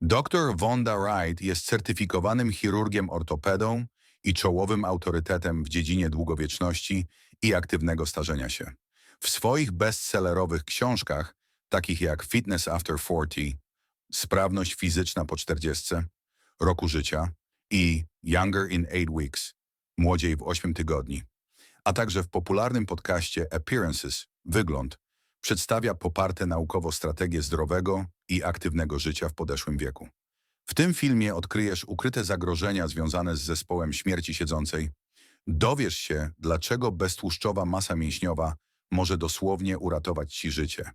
Dr Vonda Wright jest certyfikowanym chirurgiem ortopedą i czołowym autorytetem w dziedzinie długowieczności i aktywnego starzenia się. W swoich bestsellerowych książkach, takich jak Fitness After 40, Sprawność fizyczna po 40, roku życia i Younger in 8 Weeks, Młodziej w 8 tygodni, a także w popularnym podcaście Appearances, Wygląd, przedstawia poparte naukowo strategie zdrowego i aktywnego życia w podeszłym wieku. W tym filmie odkryjesz ukryte zagrożenia związane z zespołem śmierci siedzącej. Dowiesz się, dlaczego beztłuszczowa masa mięśniowa może dosłownie uratować Ci życie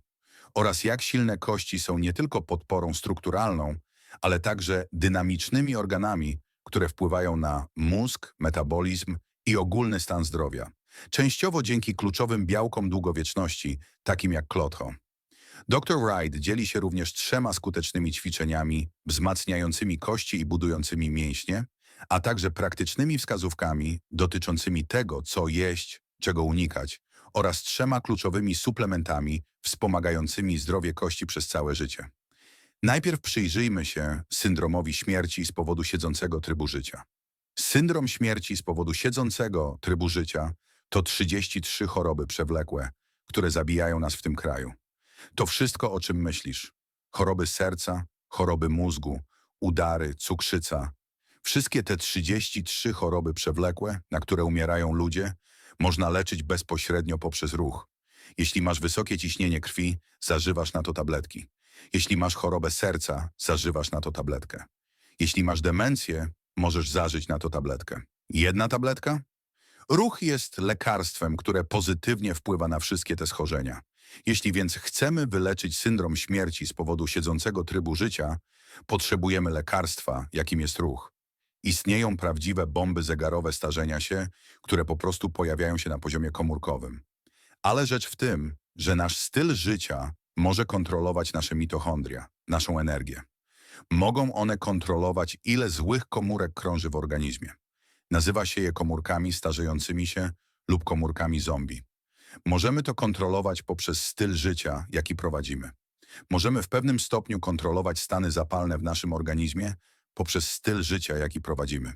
oraz jak silne kości są nie tylko podporą strukturalną, ale także dynamicznymi organami, które wpływają na mózg, metabolizm i ogólny stan zdrowia. Częściowo dzięki kluczowym białkom długowieczności, takim jak klotho. Dr Wright dzieli się również trzema skutecznymi ćwiczeniami wzmacniającymi kości i budującymi mięśnie, a także praktycznymi wskazówkami dotyczącymi tego, co jeść, czego unikać, oraz trzema kluczowymi suplementami wspomagającymi zdrowie kości przez całe życie. Najpierw przyjrzyjmy się syndromowi śmierci z powodu siedzącego trybu życia. Syndrom śmierci z powodu siedzącego trybu życia to 33 choroby przewlekłe, które zabijają nas w tym kraju. To wszystko, o czym myślisz. Choroby serca, choroby mózgu, udary, cukrzyca. Wszystkie te 33 choroby przewlekłe, na które umierają ludzie, można leczyć bezpośrednio poprzez ruch. Jeśli masz wysokie ciśnienie krwi, zażywasz na to tabletki. Jeśli masz chorobę serca, zażywasz na to tabletkę. Jeśli masz demencję, możesz zażyć na to tabletkę. Jedna tabletka? Ruch jest lekarstwem, które pozytywnie wpływa na wszystkie te schorzenia. Jeśli więc chcemy wyleczyć syndrom śmierci z powodu siedzącego trybu życia, potrzebujemy lekarstwa, jakim jest ruch. Istnieją prawdziwe bomby zegarowe starzenia się, które po prostu pojawiają się na poziomie komórkowym. Ale rzecz w tym, że nasz styl życia może kontrolować nasze mitochondria, naszą energię. Mogą one kontrolować, ile złych komórek krąży w organizmie. Nazywa się je komórkami starzejącymi się lub komórkami zombie. Możemy to kontrolować poprzez styl życia, jaki prowadzimy. Możemy w pewnym stopniu kontrolować stany zapalne w naszym organizmie poprzez styl życia, jaki prowadzimy.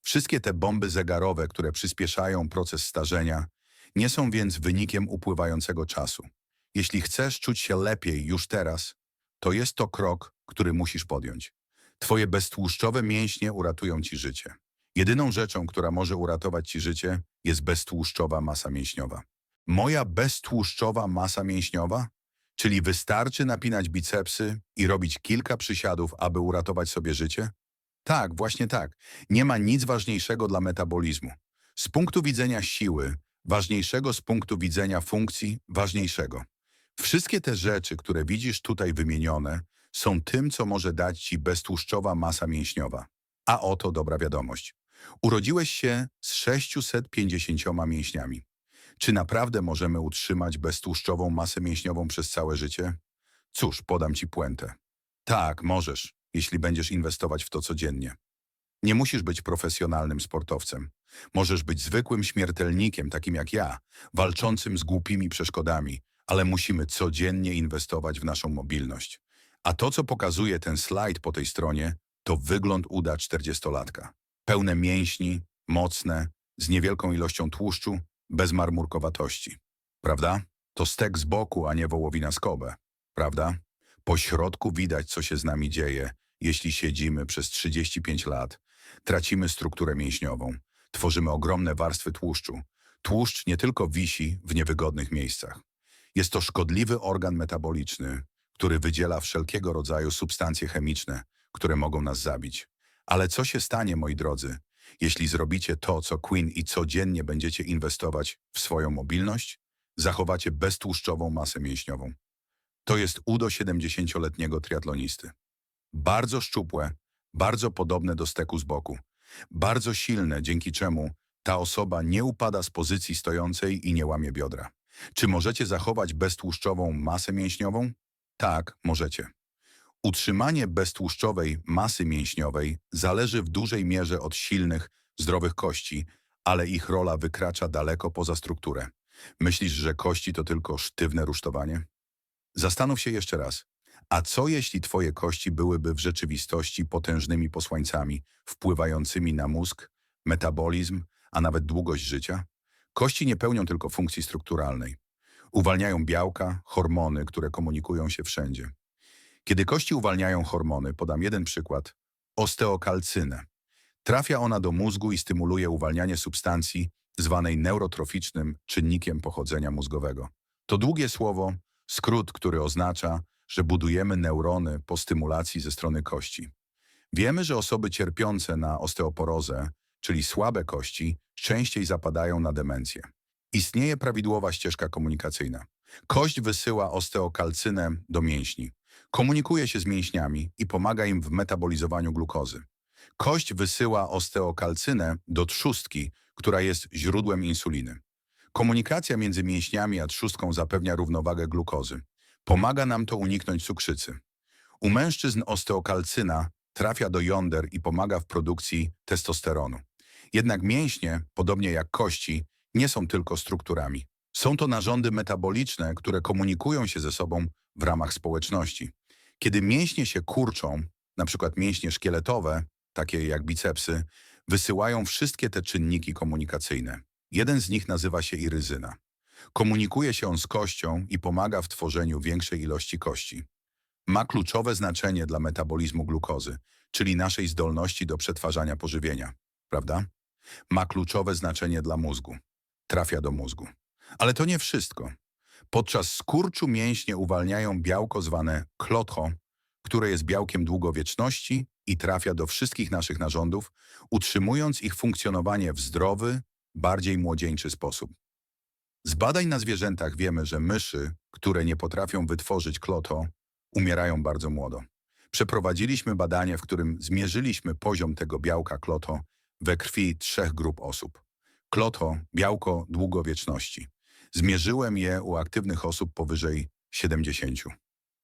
Wszystkie te bomby zegarowe, które przyspieszają proces starzenia, nie są więc wynikiem upływającego czasu. Jeśli chcesz czuć się lepiej już teraz, to jest to krok, który musisz podjąć. Twoje beztłuszczowe mięśnie uratują ci życie. Jedyną rzeczą, która może uratować ci życie, jest beztłuszczowa masa mięśniowa. Moja beztłuszczowa masa mięśniowa? Czyli wystarczy napinać bicepsy i robić kilka przysiadów, aby uratować sobie życie? Tak, właśnie tak. Nie ma nic ważniejszego dla metabolizmu. Z punktu widzenia siły, ważniejszego z punktu widzenia funkcji, ważniejszego. Wszystkie te rzeczy, które widzisz tutaj wymienione, są tym, co może dać ci beztłuszczowa masa mięśniowa. A oto dobra wiadomość. Urodziłeś się z 650 mięśniami. Czy naprawdę możemy utrzymać beztłuszczową masę mięśniową przez całe życie? Cóż, podam ci puentę. Tak, możesz, jeśli będziesz inwestować w to codziennie. Nie musisz być profesjonalnym sportowcem. Możesz być zwykłym śmiertelnikiem, takim jak ja, walczącym z głupimi przeszkodami, ale musimy codziennie inwestować w naszą mobilność. A to, co pokazuje ten slajd po tej stronie, to wygląd uda 40-latka. Pełne mięśni, mocne, z niewielką ilością tłuszczu, bez marmurkowatości. Prawda? To stek z boku, a nie wołowina z kobe. Prawda? Po środku widać, co się z nami dzieje, jeśli siedzimy przez 35 lat. Tracimy strukturę mięśniową. Tworzymy ogromne warstwy tłuszczu. Tłuszcz nie tylko wisi w niewygodnych miejscach. Jest to szkodliwy organ metaboliczny, który wydziela wszelkiego rodzaju substancje chemiczne, które mogą nas zabić. Ale co się stanie, moi drodzy, jeśli zrobicie to, co Queen i codziennie będziecie inwestować w swoją mobilność, zachowacie beztłuszczową masę mięśniową. To jest udo 70-letniego triatlonisty. Bardzo szczupłe, bardzo podobne do steku z boku. Bardzo silne, dzięki czemu ta osoba nie upada z pozycji stojącej i nie łamie biodra. Czy możecie zachować beztłuszczową masę mięśniową? Tak, możecie. Utrzymanie beztłuszczowej masy mięśniowej zależy w dużej mierze od silnych, zdrowych kości, ale ich rola wykracza daleko poza strukturę. Myślisz, że kości to tylko sztywne rusztowanie? Zastanów się jeszcze raz. A co jeśli twoje kości byłyby w rzeczywistości potężnymi posłańcami wpływającymi na mózg, metabolizm, a nawet długość życia? Kości nie pełnią tylko funkcji strukturalnej. Uwalniają białka, hormony, które komunikują się wszędzie. Kiedy kości uwalniają hormony, podam jeden przykład, osteokalcynę. Trafia ona do mózgu i stymuluje uwalnianie substancji zwanej neurotroficznym czynnikiem pochodzenia mózgowego. To długie słowo, skrót, który oznacza, że budujemy neurony po stymulacji ze strony kości. Wiemy, że osoby cierpiące na osteoporozę, czyli słabe kości, częściej zapadają na demencję. Istnieje prawidłowa ścieżka komunikacyjna. Kość wysyła osteokalcynę do mięśni. Komunikuje się z mięśniami i pomaga im w metabolizowaniu glukozy. Kość wysyła osteokalcynę do trzustki, która jest źródłem insuliny. Komunikacja między mięśniami a trzustką zapewnia równowagę glukozy. Pomaga nam to uniknąć cukrzycy. U mężczyzn osteokalcyna trafia do jąder i pomaga w produkcji testosteronu. Jednak mięśnie, podobnie jak kości, nie są tylko strukturami. Są to narządy metaboliczne, które komunikują się ze sobą w ramach społeczności. Kiedy mięśnie się kurczą, przykład mięśnie szkieletowe, takie jak bicepsy, wysyłają wszystkie te czynniki komunikacyjne. Jeden z nich nazywa się iryzyna. Komunikuje się on z kością i pomaga w tworzeniu większej ilości kości. Ma kluczowe znaczenie dla metabolizmu glukozy, czyli naszej zdolności do przetwarzania pożywienia, prawda? Ma kluczowe znaczenie dla mózgu. Trafia do mózgu. Ale to nie wszystko. Podczas skurczu mięśnie uwalniają białko zwane klotho, które jest białkiem długowieczności i trafia do wszystkich naszych narządów, utrzymując ich funkcjonowanie w zdrowy, bardziej młodzieńczy sposób. Z badań na zwierzętach wiemy, że myszy, które nie potrafią wytworzyć kloto, umierają bardzo młodo. Przeprowadziliśmy badanie, w którym zmierzyliśmy poziom tego białka kloto we krwi trzech grup osób. Kloto, białko długowieczności. Zmierzyłem je u aktywnych osób powyżej 70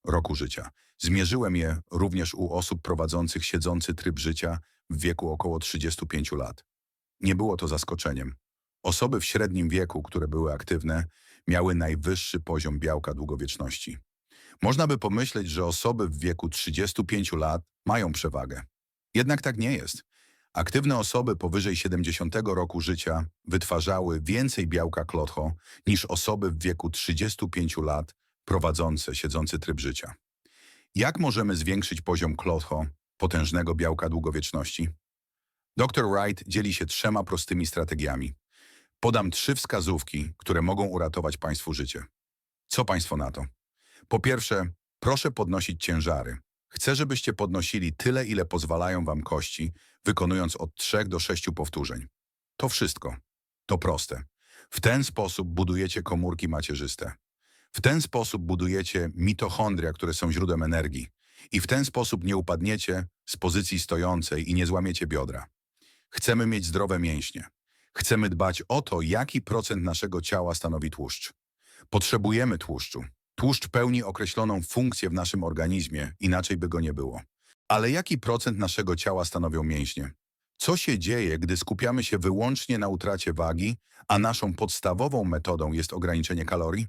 roku życia. Zmierzyłem je również u osób prowadzących siedzący tryb życia w wieku około 35 lat. Nie było to zaskoczeniem. Osoby w średnim wieku, które były aktywne, miały najwyższy poziom białka długowieczności. Można by pomyśleć, że osoby w wieku 35 lat mają przewagę. Jednak tak nie jest. Aktywne osoby powyżej 70 roku życia wytwarzały więcej białka klotho niż osoby w wieku 35 lat prowadzące siedzący tryb życia. Jak możemy zwiększyć poziom klotho, potężnego białka długowieczności? Dr Wright dzieli się trzema prostymi strategiami. Podam trzy wskazówki, które mogą uratować Państwu życie. Co Państwo na to? Po pierwsze, proszę podnosić ciężary. Chcę, żebyście podnosili tyle, ile pozwalają Wam kości, wykonując od 3 do 6 powtórzeń. To wszystko. To proste. W ten sposób budujecie komórki macierzyste. W ten sposób budujecie mitochondria, które są źródłem energii. I w ten sposób nie upadniecie z pozycji stojącej i nie złamiecie biodra. Chcemy mieć zdrowe mięśnie. Chcemy dbać o to, jaki procent naszego ciała stanowi tłuszcz. Potrzebujemy tłuszczu. Tłuszcz pełni określoną funkcję w naszym organizmie, inaczej by go nie było. Ale jaki procent naszego ciała stanowią mięśnie? Co się dzieje, gdy skupiamy się wyłącznie na utracie wagi, a naszą podstawową metodą jest ograniczenie kalorii?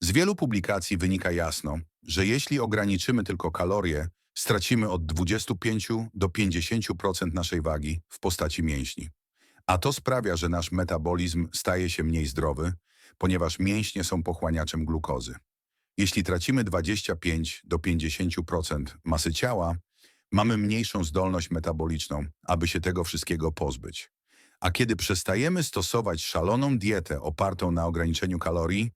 Z wielu publikacji wynika jasno, że jeśli ograniczymy tylko kalorie, stracimy od 25 do 50% naszej wagi w postaci mięśni. A to sprawia, że nasz metabolizm staje się mniej zdrowy, ponieważ mięśnie są pochłaniaczem glukozy. Jeśli tracimy 25 do 50% masy ciała, mamy mniejszą zdolność metaboliczną, aby się tego wszystkiego pozbyć. A kiedy przestajemy stosować szaloną dietę opartą na ograniczeniu kalorii,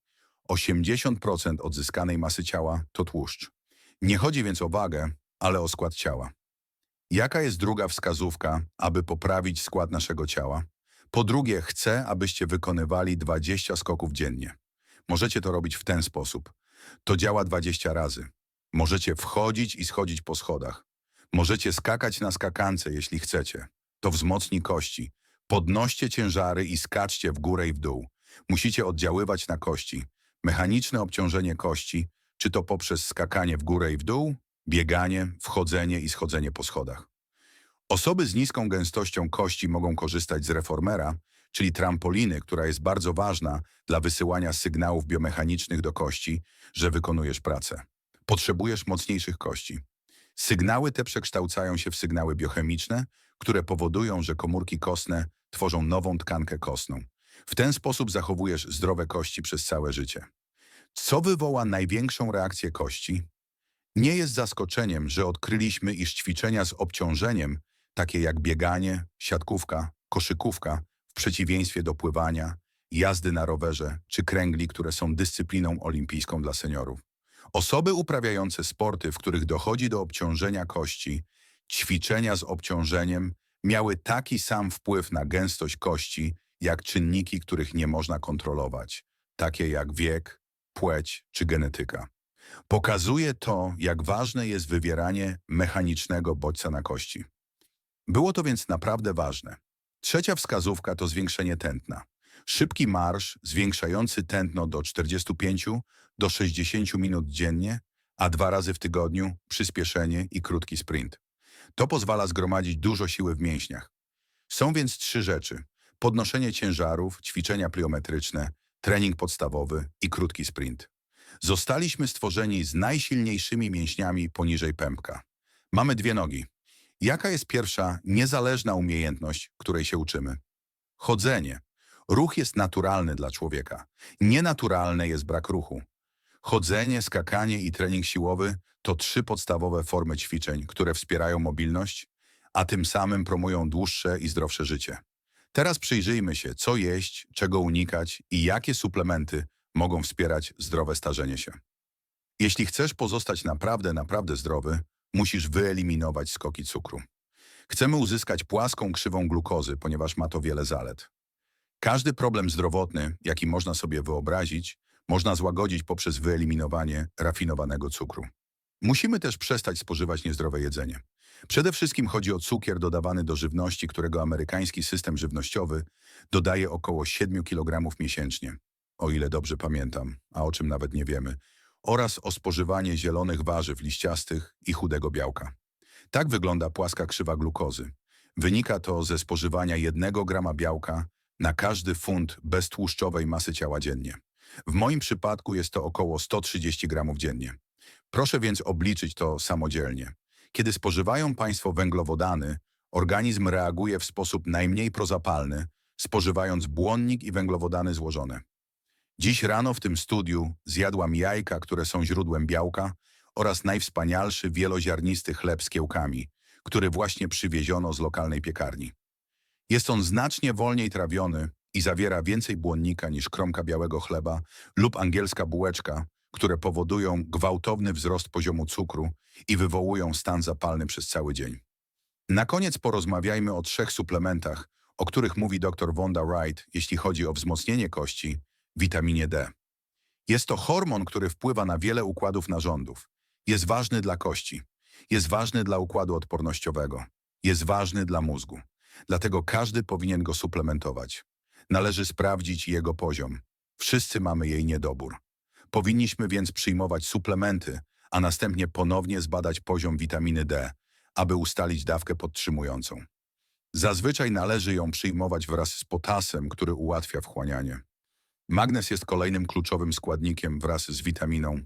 80% odzyskanej masy ciała to tłuszcz. Nie chodzi więc o wagę, ale o skład ciała. Jaka jest druga wskazówka, aby poprawić skład naszego ciała? Po drugie, chcę, abyście wykonywali 20 skoków dziennie. Możecie to robić w ten sposób. To działa 20 razy. Możecie wchodzić i schodzić po schodach. Możecie skakać na skakance, jeśli chcecie. To wzmocni kości. Podnoście ciężary i skaczcie w górę i w dół. Musicie oddziaływać na kości. Mechaniczne obciążenie kości, czy to poprzez skakanie w górę i w dół, bieganie, wchodzenie i schodzenie po schodach. Osoby z niską gęstością kości mogą korzystać z reformera, czyli trampoliny, która jest bardzo ważna dla wysyłania sygnałów biomechanicznych do kości, że wykonujesz pracę. Potrzebujesz mocniejszych kości. Sygnały te przekształcają się w sygnały biochemiczne, które powodują, że komórki kostne tworzą nową tkankę kostną. W ten sposób zachowujesz zdrowe kości przez całe życie. Co wywoła największą reakcję kości? Nie jest zaskoczeniem, że odkryliśmy, iż ćwiczenia z obciążeniem, takie jak bieganie, siatkówka, koszykówka, w przeciwieństwie do pływania, jazdy na rowerze czy kręgli, które są dyscypliną olimpijską dla seniorów. Osoby uprawiające sporty, w których dochodzi do obciążenia kości, ćwiczenia z obciążeniem miały taki sam wpływ na gęstość kości, jak czynniki, których nie można kontrolować, takie jak wiek, płeć czy genetyka. Pokazuje to, jak ważne jest wywieranie mechanicznego bodźca na kości. Było to więc naprawdę ważne. Trzecia wskazówka to zwiększenie tętna. Szybki marsz zwiększający tętno do 45 do 60 minut dziennie, a dwa razy w tygodniu przyspieszenie i krótki sprint. To pozwala zgromadzić dużo siły w mięśniach. Są więc trzy rzeczy. Podnoszenie ciężarów, ćwiczenia pliometryczne, trening podstawowy i krótki sprint. Zostaliśmy stworzeni z najsilniejszymi mięśniami poniżej pępka. Mamy dwie nogi. Jaka jest pierwsza niezależna umiejętność, której się uczymy? Chodzenie. Ruch jest naturalny dla człowieka. Nienaturalne jest brak ruchu. Chodzenie, skakanie i trening siłowy to trzy podstawowe formy ćwiczeń, które wspierają mobilność, a tym samym promują dłuższe i zdrowsze życie. Teraz przyjrzyjmy się, co jeść, czego unikać i jakie suplementy mogą wspierać zdrowe starzenie się. Jeśli chcesz pozostać naprawdę, naprawdę zdrowy, musisz wyeliminować skoki cukru. Chcemy uzyskać płaską krzywą glukozy, ponieważ ma to wiele zalet. Każdy problem zdrowotny, jaki można sobie wyobrazić, można złagodzić poprzez wyeliminowanie rafinowanego cukru. Musimy też przestać spożywać niezdrowe jedzenie. Przede wszystkim chodzi o cukier dodawany do żywności, którego amerykański system żywnościowy dodaje około 7 kg miesięcznie, o ile dobrze pamiętam, a o czym nawet nie wiemy, oraz o spożywanie zielonych warzyw liściastych i chudego białka. Tak wygląda płaska krzywa glukozy. Wynika to ze spożywania 1 grama białka na każdy funt beztłuszczowej masy ciała dziennie. W moim przypadku jest to około 130 gramów dziennie. Proszę więc obliczyć to samodzielnie. Kiedy spożywają Państwo węglowodany, organizm reaguje w sposób najmniej prozapalny, spożywając błonnik i węglowodany złożone. Dziś rano w tym studiu zjadłam jajka, które są źródłem białka oraz najwspanialszy wieloziarnisty chleb z kiełkami, który właśnie przywieziono z lokalnej piekarni. Jest on znacznie wolniej trawiony i zawiera więcej błonnika niż kromka białego chleba lub angielska bułeczka, które powodują gwałtowny wzrost poziomu cukru i wywołują stan zapalny przez cały dzień. Na koniec porozmawiajmy o trzech suplementach, o których mówi dr Wanda Wright, jeśli chodzi o wzmocnienie kości, witaminie D. Jest to hormon, który wpływa na wiele układów narządów. Jest ważny dla kości, jest ważny dla układu odpornościowego, jest ważny dla mózgu. Dlatego każdy powinien go suplementować. Należy sprawdzić jego poziom. Wszyscy mamy jej niedobór. Powinniśmy więc przyjmować suplementy, a następnie ponownie zbadać poziom witaminy D, aby ustalić dawkę podtrzymującą. Zazwyczaj należy ją przyjmować wraz z potasem, który ułatwia wchłanianie. Magnez jest kolejnym kluczowym składnikiem wraz z witaminą